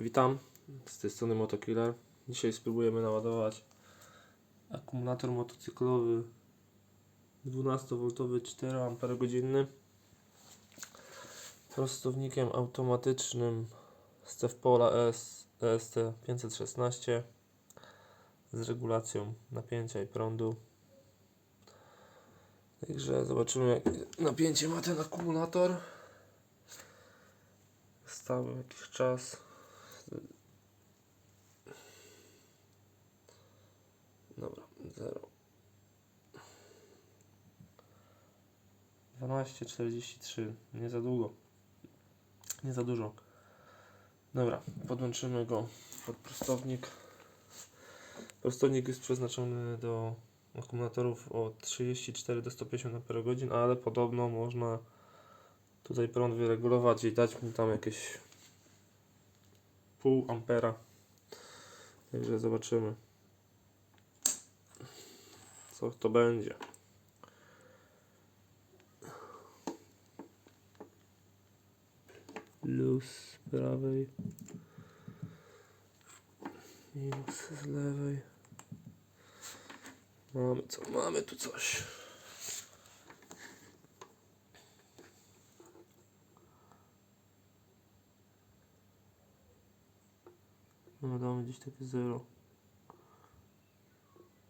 Witam, z tej strony Motokiller. Dzisiaj spróbujemy naładować akumulator motocyklowy 12V 4Ah prostownikiem automatycznym Stevpola ES, EST 516 z regulacją napięcia i prądu. Także zobaczymy jakie napięcie ma ten akumulator. Stały jakiś czas. Dobra, 0. 12,43. Nie za długo. Nie za dużo. Dobra, podłączymy go pod prostownik. Prostownik jest przeznaczony do akumulatorów od 34 do 150 Ah, ale podobno można tutaj prąd wyregulować i dać mu tam jakieś pół ampera. Także zobaczymy co to będzie. Luz z prawej. Minus z lewej. Mamy co? Mamy tu coś. No damy gdzieś takie 0.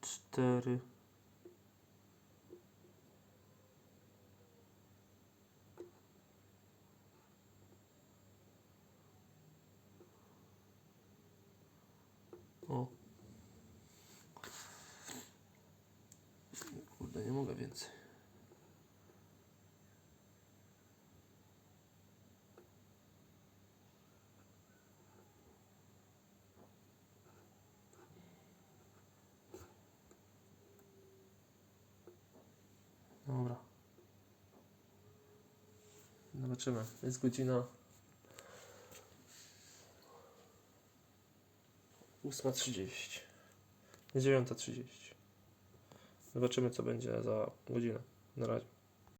4. O. Kurde, nie mogę więcej. Dobra. Zobaczymy. Jest godzina 8.30. Nie 9.30. Zobaczymy co będzie za godzinę. Na razie.